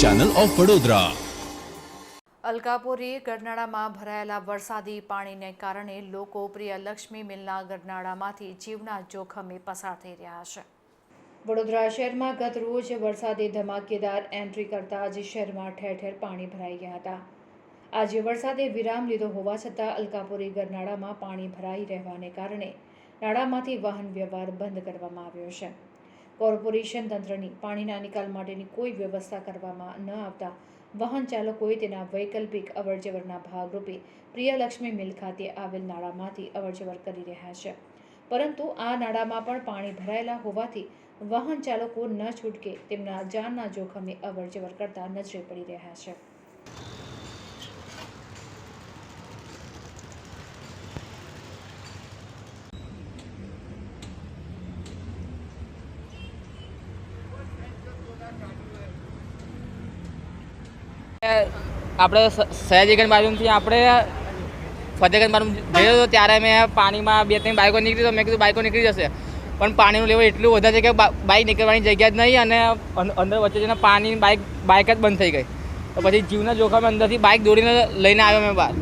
Channel of Vadodara Alkapuri ગરનાળામાં ભરાયેલા વરસાદી પાણીને કારણે લોકો પ્રિય લક્ષ્મી મિલના ગરનાળામાંથી જીવના જોખમે પસાર થઈ રહ્યા છે. વડોદરા શહેરમાં ગત રોજ વરસાદે ધમાકેદાર એન્ટ્રી કરતા આજે શહેરમાં ઠેર ઠેર પાણી ભરાઈ ગયા હતા. આજે વરસાદે વિરામ લીધો હોવા છતાં અલકાપુરી ગરનાળામાં પાણી ભરાઈ રહેવાને કારણે નાળામાંથી વાહન વ્યવહાર બંધ કરવામાં આવ્યો છે. કોર્પોરેશન તંત્રની પાણીના નિકાલ માટેની કોઈ વ્યવસ્થા કરવામાં ન આવતા વાહન ચાલકોએ તેના વૈકલ્પિક અવરજવરના ભાગરૂપે પ્રિયલક્ષ્મી મિલ ખાતે આવેલ નાળામાંથી અવરજવર કરી રહ્યા છે. પરંતુ આ નાળામાં પણ પાણી ભરાયેલા હોવાથી વાહન ચાલકો ન છૂટકે તેમના જાનના જોખમે અવરજવર કરતા નજરે પડી રહ્યા છે. આપણે સયાજીગંજ બાજુથી આપણે ફતેગંજ બાજુ જયો હતો ત્યારે મેં પાણીમાં બે ત્રણ બાઇકો નીકળી તો મેં કીધું બાઇકો નીકળી જશે. પણ પાણીનું લેવલ એટલું વધારે છે કે બાઇક નીકળવાની જગ્યા જ નહીં અને અંદર વચ્ચે જઈને પાણી બાઇક બાઇક જ બંધ થઈ ગઈ. તો પછી જીવના જોખમે અંદરથી બાઇક દોડીને લઈને આવ્યો મેં બહાર.